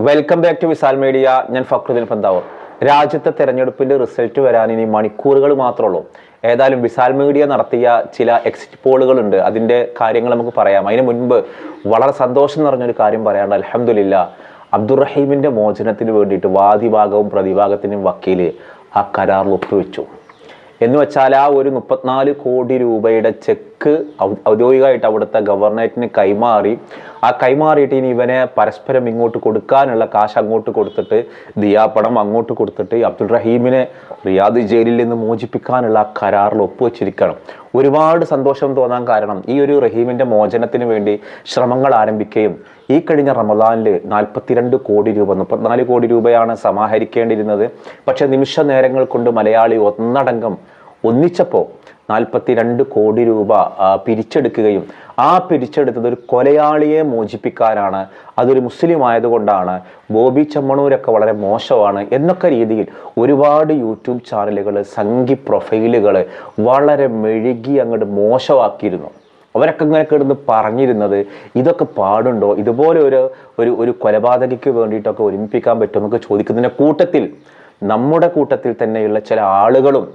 Welcome back to Visal media ഞാൻ ഫക്രുദ്ദീൻ പന്താവൂർ. രാജ്യത്തെ തെരഞ്ഞെടുപ്പിന്റെ റിസൾട്ട് വരാൻ ഇനി മണിക്കൂറുകൾ മാത്രമേ ഉള്ളൂ. ഏതായാലും വിസാൽ മീഡിയ നടത്തിയ ചില എക്സിറ്റ് പോളുകൾ ഉണ്ട്. അതിന്റെ കാര്യങ്ങൾ നമുക്ക് പറയാം. അതിന് മുൻപ് വളരെ സന്തോഷം നിറഞ്ഞൊരു കാര്യം പറയാണ്ട് അലഹമില്ല അബ്ദുറഹീമിന്റെ മോചനത്തിന് വേണ്ടിയിട്ട് വാദിഭാഗവും പ്രതിഭാഗത്തിനും വക്കീൽ ആ കരാറിൽ ഒപ്പുവെച്ചു. എന്ന് വെച്ചാൽ ആ ഒരു മുപ്പത്തിനാല് കോടി രൂപയുടെ ചെക്ക് ഔ- ഔദ്യോഗികമായിട്ട് അവിടുത്തെ ഗവർണറേറ്റിന് കൈമാറി. ആ കൈമാറിയിട്ട് ഇനി ഇവനെ പരസ്പരം ഇങ്ങോട്ട് കൊടുക്കാനുള്ള കാശ് അങ്ങോട്ട് കൊടുത്തിട്ട് ദിയാപ്പണം അങ്ങോട്ട് കൊടുത്തിട്ട് അബ്ദുൾ റഹീമിനെ റിയാദ് ജയിലിൽ നിന്ന് മോചിപ്പിക്കാനുള്ള ആ കരാറിൽ ഒപ്പുവെച്ചിരിക്കണം ഒരുപാട് സന്തോഷം തോന്നാൻ കാരണം ഈ ഒരു റഹീമിന്റെ മോചനത്തിന് വേണ്ടി ശ്രമങ്ങൾ ആരംഭിക്കുകയും ഈ കഴിഞ്ഞ റമദാനിൽ നാൽപ്പത്തിരണ്ട് കോടി രൂപ മുപ്പത്തിനാല് കോടി രൂപയാണ് സമാഹരിക്കേണ്ടിയിരുന്നത്. പക്ഷേ നിമിഷ നേരങ്ങൾ കൊണ്ട് മലയാളി ഒന്നടങ്കം ഒന്നിച്ചപ്പോൾ നാൽപ്പത്തിരണ്ട് കോടി രൂപ പിരിച്ചെടുക്കുകയും ആ പിരിച്ചെടുത്തത് ഒരു കൊലയാളിയെ മോചിപ്പിക്കാനാണ്. അതൊരു മുസ്ലിം ആയതുകൊണ്ടാണ്. ബോബി ചെമ്മണൂരൊക്കെ വളരെ മോശമാണ് എന്നൊക്കെ രീതിയിൽ ഒരുപാട് യൂട്യൂബ് ചാനലുകൾ സംഘി പ്രൊഫൈലുകൾ വളരെ മെഴുകി അങ്ങോട്ട് മോശമാക്കിയിരുന്നു. അവരൊക്കെ ഇങ്ങനെ കിടന്ന് പറഞ്ഞിരുന്നത് ഇതൊക്കെ പാടുണ്ടോ? ഇതുപോലെ ഒരു ഒരു ഒരു കൊലപാതകയ്ക്ക് വേണ്ടിയിട്ടൊക്കെ ഒരുമിപ്പിക്കാൻ പറ്റുമെന്നൊക്കെ ചോദിക്കുന്നതിന്റെ കൂട്ടത്തിൽ നമ്മുടെ കൂട്ടത്തിൽ തന്നെയുള്ള ചില ആളുകളും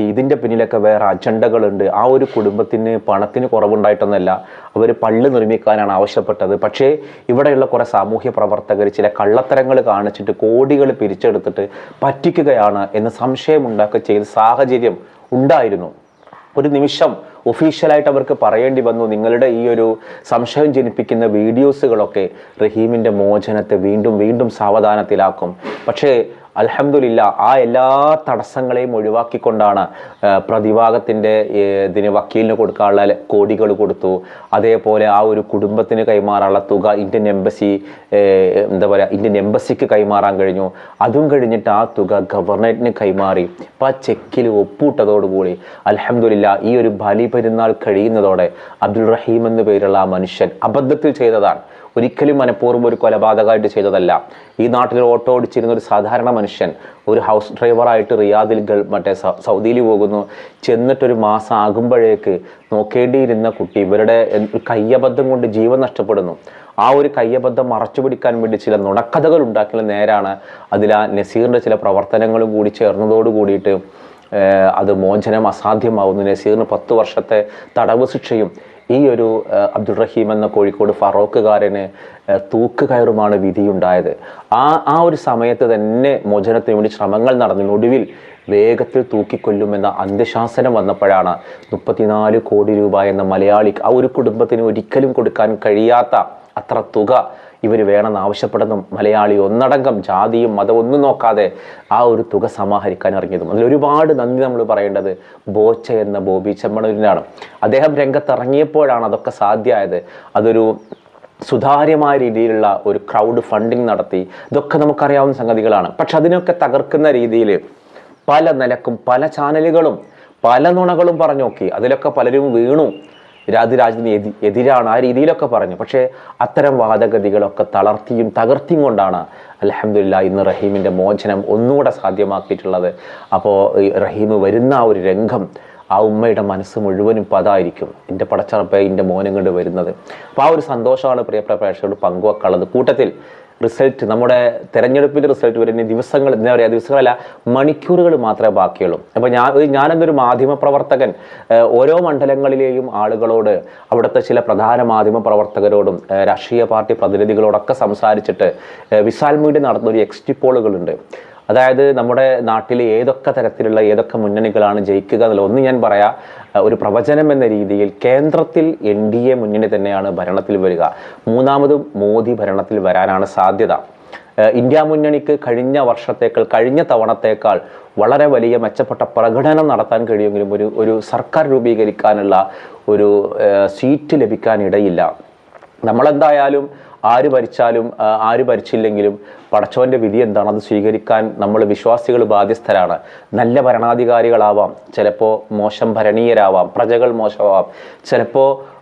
ഇതിന്റെ പിന്നിലൊക്കെ വേറെ അജണ്ടകളുണ്ട്. ആ ഒരു കുടുംബത്തിന് പണത്തിന് കുറവുണ്ടായിട്ടൊന്നല്ല അവർ പള്ളി നിർമ്മിക്കാനാണ് ആവശ്യപ്പെട്ടത്. പക്ഷേ ഇവിടെയുള്ള കുറേ സാമൂഹ്യ പ്രവർത്തകർ ചില കള്ളത്തരങ്ങൾ കാണിച്ചിട്ട് കോടികൾ പിരിച്ചെടുത്തിട്ട് പറ്റിക്കുകയാണ് എന്ന് സംശയമുണ്ടാക്കുക ചെയ്ത സാഹചര്യം ഉണ്ടായിരുന്നു. ഒരു നിമിഷം ഒഫീഷ്യലായിട്ട് അവർക്ക് പറയേണ്ടി വന്നു. നിങ്ങളുടെ ഈ ഒരു സംശയം ജനിപ്പിക്കുന്ന വീഡിയോസുകളൊക്കെ റഹീമിന്റെ മോചനത്തെ വീണ്ടും വീണ്ടും സാവധാനത്തിലാക്കും. പക്ഷേ അൽഹംദുലില്ല ആ എല്ലാ തടസ്സങ്ങളെയും ഒഴിവാക്കിക്കൊണ്ടാണ് പ്രതിഭാഗത്തിന്റെ ഇതിന് വക്കീലിന് കൊടുക്കാനുള്ള കോടികൾ കൊടുത്തു. അതേപോലെ ആ ഒരു കുടുംബത്തിന് കൈമാറാനുള്ള തുക ഇന്ത്യൻ എംബസി എന്താ പറയുക ഇന്ത്യൻ എംബസിക്ക് കൈമാറാൻ കഴിഞ്ഞു. അതും കഴിഞ്ഞിട്ട് ആ തുക ഗവർണറേറ്റിന് കൈമാറി. അപ്പം ആ ചെക്കിൽ ഒപ്പൂട്ടതോടുകൂടി അലഹമില്ല ഈ ഒരു ബലി പെരുന്നാൾ കഴിയുന്നതോടെ അബ്ദുൾ റഹീം എന്ന പേരുള്ള ആ മനുഷ്യൻ അബദ്ധത്തിൽ ചെയ്തതാണ്. ഒരിക്കലും മനഃപൂർവം ഒരു കൊലപാതകമായിട്ട് ചെയ്തതല്ല. ഈ നാട്ടിൽ ഓട്ടോ ഓടിച്ചിരുന്ന ഒരു സാധാരണ മനുഷ്യൻ ഒരു ഹൗസ് ഡ്രൈവറായിട്ട് റിയാദിൽ ഗൾ മറ്റേ സൗദിയിൽ പോകുന്നു. ചെന്നിട്ടൊരു മാസം ആകുമ്പോഴേക്ക് നോക്കേണ്ടിയിരുന്ന കുട്ടി ഇവരുടെ കയ്യബദ്ധം കൊണ്ട് ജീവൻ നഷ്ടപ്പെടുന്നു. ആ ഒരു കയ്യബദ്ധം മറച്ചു പിടിക്കാൻ വേണ്ടി ചില നുണക്കഥകൾ ഉണ്ടാക്കുന്ന നേരാണ് അതിൽ ആ നസീറിന്റെ ചില പ്രവർത്തനങ്ങളും കൂടി ചേർന്നതോട് കൂടിയിട്ട് അത് മോചനം അസാധ്യമാവുന്നു. നസീറിന് പത്ത് വർഷത്തെ തടവ് ശിക്ഷയും ഈ ഒരു അബ്ദുൾ റഹീം എന്ന കോഴിക്കോട് ഫറോക്കുകാരന് തൂക്ക് തൂക്കുകയറുമാണ് വിധിയുണ്ടായത്. ആ ആ ഒരു സമയത്ത് തന്നെ മോചനത്തിന് വേണ്ടി ശ്രമങ്ങൾ നടന്നു ഒടുവിൽ വേഗത്തിൽ തൂക്കിക്കൊല്ലുമെന്ന അന്ത്യശാസനം വന്നപ്പോഴാണ് മുപ്പത്തിനാല് കോടി രൂപ എന്ന മലയാളി ആ ഒരു കുടുംബത്തിന് ഒരിക്കലും കൊടുക്കാൻ കഴിയാത്ത അത്ര തുക ഇവർ വേണമെന്ന് ആവശ്യപ്പെടുന്നു മലയാളി ഒന്നടങ്കം ജാതിയും മതവും ഒന്നും നോക്കാതെ ആ ഒരു തുക സമാഹരിക്കാൻ ഇറങ്ങിയതും. അതിൽ ഒരുപാട് നന്ദി നമ്മൾ പറയേണ്ടത് ബോച്ച എന്ന ബോബി ചെമ്മണൂരിനാണ്. അദ്ദേഹം രംഗത്തിറങ്ങിയപ്പോഴാണ് അതൊക്കെ സാധ്യമായത്. അതൊരു സുതാര്യമായ രീതിയിലുള്ള ഒരു ക്രൗഡ് ഫണ്ടിങ് നടത്തി. ഇതൊക്കെ നമുക്കറിയാവുന്ന സംഗതികളാണ്. പക്ഷെ അതിനൊക്കെ തകർക്കുന്ന രീതിയിൽ പല നിലക്കും പല ചാനലുകളും പല നുണകളും പറഞ്ഞു നോക്കി. അതിലൊക്കെ പലരും വീണു. രാജരാജന് എതി എതിരാണ് ആ രീതിയിലൊക്കെ പറഞ്ഞു. പക്ഷേ അത്തരം വാദഗതികളൊക്കെ തളർത്തിയും തകർത്തിയും കൊണ്ടാണ് അലഹമില്ല ഇന്ന് റഹീമിന്റെ മോചനം ഒന്നുകൂടെ സാധ്യമാക്കിയിട്ടുള്ളത്. അപ്പോൾ റഹീം വരുന്ന ആ ഒരു രംഗം ആ ഉമ്മയുടെ മനസ്സ് മുഴുവനും പതായിരിക്കും എന്റെ പടച്ചറപ്പ എന്റെ മോനും കൊണ്ട് വരുന്നത്. അപ്പോൾ ആ ഒരു സന്തോഷമാണ് പ്രിയപ്പെട്ട പ്രേക്ഷകരോട് പങ്കുവെക്കാനുള്ളത്. കൂട്ടത്തിൽ റിസൾട്ട് നമ്മുടെ തെരഞ്ഞെടുപ്പിന്റെ റിസൾട്ട് വരുന്ന ദിവസങ്ങൾ എന്താ പറയുക ദിവസങ്ങളല്ല മണിക്കൂറുകൾ മാത്രമേ ബാക്കിയുള്ളൂ. അപ്പോൾ ഞാൻ ഞാനെന്നൊരു മാധ്യമ പ്രവർത്തകൻ ഓരോ മണ്ഡലങ്ങളിലെയും ആളുകളോട് അവിടുത്തെ ചില പ്രധാന മാധ്യമ പ്രവർത്തകരോടും രാഷ്ട്രീയ പാർട്ടി പ്രതിനിധികളോടൊക്കെ സംസാരിച്ചിട്ട് വിശാൽ മീഡിയ നടത്തുന്ന ഒരു എക്സ്റ്റിപ്പോളുകളുണ്ട് അതായത് നമ്മുടെ നാട്ടിലെ ഏതൊക്കെ തരത്തിലുള്ള ഏതൊക്കെ മുന്നണികളാണ് ജയിക്കുക എന്നുള്ള ഒന്ന് ഞാൻ പറയാം ഒരു പ്രവചനം എന്ന രീതിയിൽ കേന്ദ്രത്തിൽ എൻ ഡി എ മുന്നണി തന്നെയാണ് ഭരണത്തിൽ വരിക. മൂന്നാമതും മോദി ഭരണത്തിൽ വരാനാണ് സാധ്യത. ഇന്ത്യ മുന്നണിക്ക് കഴിഞ്ഞ വർഷത്തേക്കാൾ കഴിഞ്ഞ തവണത്തേക്കാൾ വളരെ വലിയ മെച്ചപ്പെട്ട പ്രകടനം നടത്താൻ കഴിയുമെങ്കിലും ഒരു ഒരു സർക്കാർ രൂപീകരിക്കാനുള്ള ഒരു സീറ്റ് ലഭിക്കാനിടയില്ല. നമ്മളെന്തായാലും ആര് ഭരിച്ചാലും ആര് ഭരിച്ചില്ലെങ്കിലും പടച്ചവന്റെ വിധി എന്താണ്? അത് സ്വീകരിക്കാൻ നമ്മൾ വിശ്വാസികൾ ബാധ്യസ്ഥരാണ്. നല്ല ഭരണാധികാരികളാവാം ചിലപ്പോൾ മോശം ഭരണീയരാവാം പ്രജകൾ മോശമാവാം. ചിലപ്പോൾ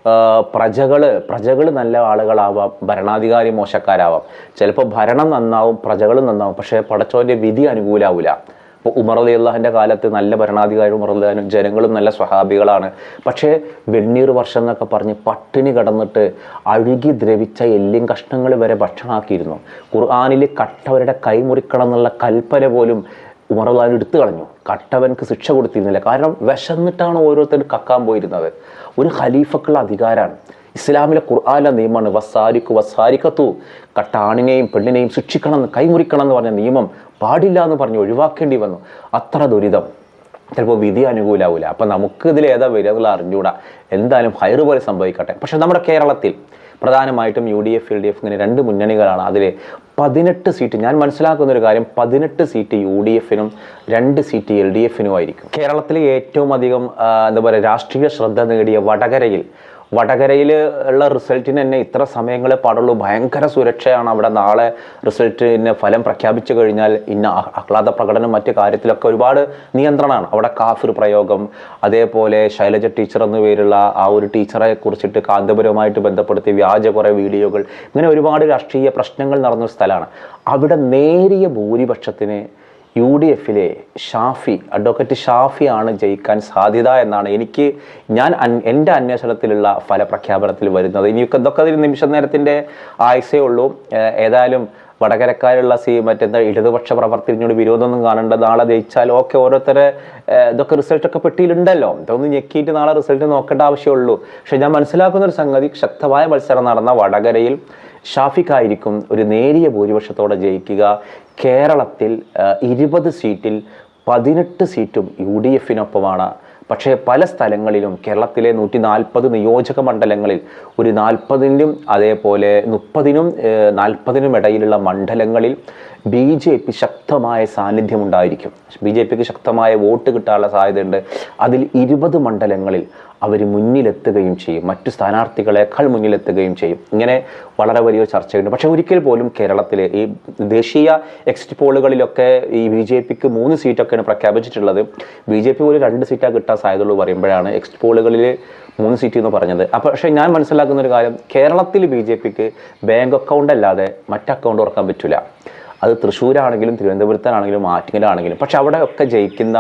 പ്രജകൾ പ്രജകൾ നല്ല ആളുകളാവാം ഭരണാധികാരി മോശക്കാരാവാം. ചിലപ്പോൾ ഭരണം നന്നാവും പ്രജകൾ നന്നാവും പക്ഷേ പടച്ചവന്റെ വിധി അനുകൂലാവില്ല ഇപ്പോൾ ഉമർ അലി അള്ളാഹിന്റെ കാലത്ത് നല്ല ഭരണാധികാരി ഉമർ അള്ളാഹിനും ജനങ്ങളും നല്ല സ്വഹാബികളാണ്. പക്ഷേ വെണ്ണീർ വർഷം എന്നൊക്കെ പറഞ്ഞ് പട്ടിണി കടന്നിട്ട് അഴുകി ദ്രവിച്ച എല്ലും കഷ്ണങ്ങൾ വരെ ഭക്ഷണമാക്കിയിരുന്നു ഖുർആാനിൽ കട്ടവരുടെ കൈമുറിക്കണം എന്നുള്ള കൽപ്പന പോലും ഉമർ അള്ളഹാൻ എടുത്തു കളഞ്ഞു. കട്ടവൻക്ക് ശിക്ഷ കൊടുത്തിരുന്നില്ല. കാരണം വിശന്നിട്ടാണ് ഓരോരുത്തർ കക്കാൻ പോയിരുന്നത്. ഒരു ഖലീഫക്കുള്ള അധികാരമാണ് ഇസ്ലാമിലെ ഖുർആാനിലെ നിയമമാണ് വസാരിക്കു വസാരിക്കത്തു. കട്ടാണിനെയും പെണ്ണിനെയും ശിക്ഷിക്കണം എന്ന് കൈമുറിക്കണം എന്ന് പറഞ്ഞ നിയമം പാടില്ല എന്ന് പറഞ്ഞ് ഒഴിവാക്കേണ്ടി വന്നു. അത്ര ദുരിതം. ചിലപ്പോൾ വിധി അനുകൂലാവില്ല അപ്പം നമുക്ക് ഇതിൽ ഏതാ വരിക എന്നുള്ള അറിഞ്ഞൂടാ എന്തായാലും ഹൈറ് പോലെ സംഭവിക്കട്ടെ. പക്ഷേ നമ്മുടെ കേരളത്തിൽ പ്രധാനമായിട്ടും U D F L D F ഇങ്ങനെ രണ്ട് മുന്നണികളാണ്. അതിൽ പതിനെട്ട് സീറ്റ് ഞാൻ മനസ്സിലാക്കുന്ന ഒരു കാര്യം പതിനെട്ട് സീറ്റ് യു ഡി എഫിനും രണ്ട് സീറ്റ് എൽ ഡി എഫിനും ആയിരിക്കും. കേരളത്തിലെ ഏറ്റവും അധികം എന്താ പറയുക രാഷ്ട്രീയ ശ്രദ്ധ നേടിയ വടകരയിൽ വടകരയിൽ ഉള്ള റിസൾട്ടിന് തന്നെ ഇത്ര സമയങ്ങളെ പാടുള്ളൂ. ഭയങ്കര സുരക്ഷയാണ് അവിടെ. നാളെ റിസൾട്ടിന് ഫലം പ്രഖ്യാപിച്ചു കഴിഞ്ഞാൽ ഇന്ന ആഹ്- ആഹ്ലാദ പ്രകടനം മറ്റു കാര്യത്തിലൊക്കെ ഒരുപാട് നിയന്ത്രണമാണ്. അവിടെ കാഫിർ പ്രയോഗം അതേപോലെ ശൈലജ ടീച്ചർ എന്ന പേരുള്ള ആ ഒരു ടീച്ചറെ കുറിച്ചിട്ട് കാന്തപുരവുമായിട്ട് ബന്ധപ്പെടുത്തി വ്യാജ കുറേ വീഡിയോകൾ. ഇങ്ങനെ ഒരുപാട് രാഷ്ട്രീയ പ്രശ്നങ്ങൾ നടന്ന സ്ഥലമാണ്. അവിടെ നേരിയ ഭൂരിപക്ഷത്തിന് യു ഡി എഫിലെ ഷാഫി അഡ്വക്കേറ്റ് ഷാഫിയാണ് ജയിക്കാൻ സാധ്യത എന്നാണ് എനിക്ക് ഞാൻ എന്റെ അന്വേഷണത്തിലുള്ള ഫലപ്രഖ്യാപനത്തിൽ വരുന്നത്. ഇനിയൊക്കെ ഇതൊക്കെ ഒരു നിമിഷ നേരത്തിന്റെ ആയുസേ ഉള്ളൂ. ഏതായാലും വടകരക്കാരുള്ള സി മറ്റെന്താ ഇടതുപക്ഷ പ്രവർത്തനോട് വിരോധമൊന്നും കാണേണ്ട. നാളെ ജയിച്ചാൽ ഓക്കെ ഓരോരുത്തരെ ഇതൊക്കെ റിസൾട്ടൊക്കെ പെട്ടിയിലുണ്ടല്ലോ. ഇതൊന്ന് ഞെക്കിയിട്ട് നാളെ റിസൾട്ട് നോക്കേണ്ട ആവശ്യമുള്ളൂ. പക്ഷെ ഞാൻ മനസ്സിലാക്കുന്ന ഒരു സംഗതി ശക്തമായ മത്സരം നടന്ന വടകരയിൽ ഷാഫിക്കായിരിക്കും ഒരു നേരിയ ഭൂരിപക്ഷത്തോടെ ജയിക്കുക. കേരളത്തിൽ ഇരുപത് സീറ്റിൽ പതിനെട്ട് സീറ്റും യു ഡി എഫിനൊപ്പമാണ് പക്ഷേ പല സ്ഥലങ്ങളിലും കേരളത്തിലെ നൂറ്റി നാൽപ്പത് നിയോജക മണ്ഡലങ്ങളിൽ ഒരു നാൽപ്പതിനും അതേപോലെ മുപ്പതിനും നാൽപ്പതിനും ഇടയിലുള്ള മണ്ഡലങ്ങളിൽ ബി ജെ പി ശക്തമായ സാന്നിധ്യമുണ്ടായിരിക്കും ബി ജെ പിക്ക് ശക്തമായ വോട്ട് കിട്ടാനുള്ള സാധ്യതയുണ്ട്. അതിൽ ഇരുപത് മണ്ഡലങ്ങളിൽ അവർ മുന്നിലെത്തുകയും ചെയ്യും. മറ്റു സ്ഥാനാർത്ഥികളെക്കാൾ മുന്നിലെത്തുകയും ചെയ്യും. ഇങ്ങനെ വളരെ വലിയൊരു ചർച്ചയുണ്ട്. പക്ഷേ ഒരിക്കൽ പോലും കേരളത്തിലെ ഈ ദേശീയ എക്സിറ്റ് പോളുകളിലൊക്കെ ഈ ബി ജെ പിക്ക് മൂന്ന് സീറ്റൊക്കെയാണ് പ്രഖ്യാപിച്ചിട്ടുള്ളത്. ബി ജെ പി ഒരു രണ്ട് സീറ്റാ കിട്ടാൻ സാധ്യതയുള്ളൂ പറയുമ്പോഴാണ് എക്സിറ്റ് പോളുകളിൽ മൂന്ന് സീറ്റ് എന്ന് പറഞ്ഞത്. അപ്പോൾ പക്ഷേ ഞാൻ മനസ്സിലാക്കുന്ന ഒരു കാര്യം കേരളത്തിൽ ബി ജെ പിക്ക് ബാങ്ക് അക്കൗണ്ട് അല്ലാതെ മറ്റ് അക്കൗണ്ട് തുറക്കാൻ പറ്റില്ല അത് തൃശ്ശൂരാണെങ്കിലും തിരുവനന്തപുരത്താണെങ്കിലും ആറ്റിങ്ങലാണെങ്കിലും. പക്ഷെ അവിടെ ഒക്കെ ജയിക്കുന്ന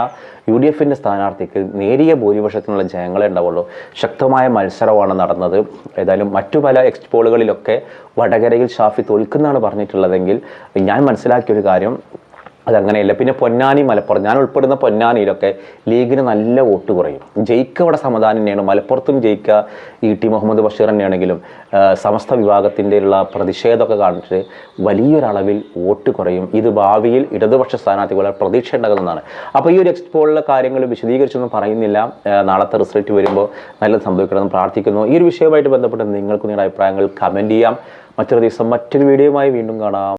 യു ഡി എഫിന്റെ സ്ഥാനാർത്ഥിക്ക് നേരിയ ഭൂരിപക്ഷത്തിനുള്ള ജയങ്ങളെ ഉണ്ടാവുള്ളൂ. ശക്തമായ മത്സരമാണ് നടന്നത്. ഏതായാലും മറ്റു പല എക്സ്പോളുകളിലൊക്കെ വടകരയിൽ ഷാഫി തോൽക്കുന്നതാണ് പറഞ്ഞിട്ടുള്ളതെങ്കിൽ ഞാൻ മനസ്സിലാക്കിയ ഒരു കാര്യം അതങ്ങനെയല്ല. പിന്നെ പൊന്നാനി മലപ്പുറം. ഞാൻ ഉൾപ്പെടുന്ന പൊന്നാനിയിലൊക്കെ ലീഗിന് നല്ല വോട്ട് കുറയും. ജയിക്കുക അവിടെ സമാധാനം തന്നെയാണ്. മലപ്പുറത്തും ജയിക്കുക ഇ ടി മുഹമ്മദ് ബഷീർ തന്നെയാണെങ്കിലും സമസ്ത വിഭാഗത്തിന്റെ ഉള്ള പ്രതിഷേധമൊക്കെ കാണിച്ച് വലിയൊരളവിൽ വോട്ട് കുറയും. ഇത് ഭാവിയിൽ ഇടതുപക്ഷ സ്ഥാനാർത്ഥികളെ പ്രതീക്ഷ ഉണ്ടാകുന്നതാണ് അപ്പോൾ ഈ ഒരു എക്സ്പോളിലെ പോളിലെ കാര്യങ്ങൾ വിശദീകരിച്ചൊന്നും പറയുന്നില്ല. നാളത്തെ റിസൾട്ട് വരുമ്പോൾ നല്ലത് സംഭവിക്കണമെന്ന് പ്രാർത്ഥിക്കുന്നു. ഈ ഒരു വിഷയവുമായിട്ട് ബന്ധപ്പെട്ട് നിങ്ങൾക്ക് നിങ്ങളുടെ അഭിപ്രായങ്ങൾ കമന്റ് ചെയ്യാം. മറ്റൊരു ദിവസം മറ്റൊരു വീഡിയോയുമായി വീണ്ടും കാണാം.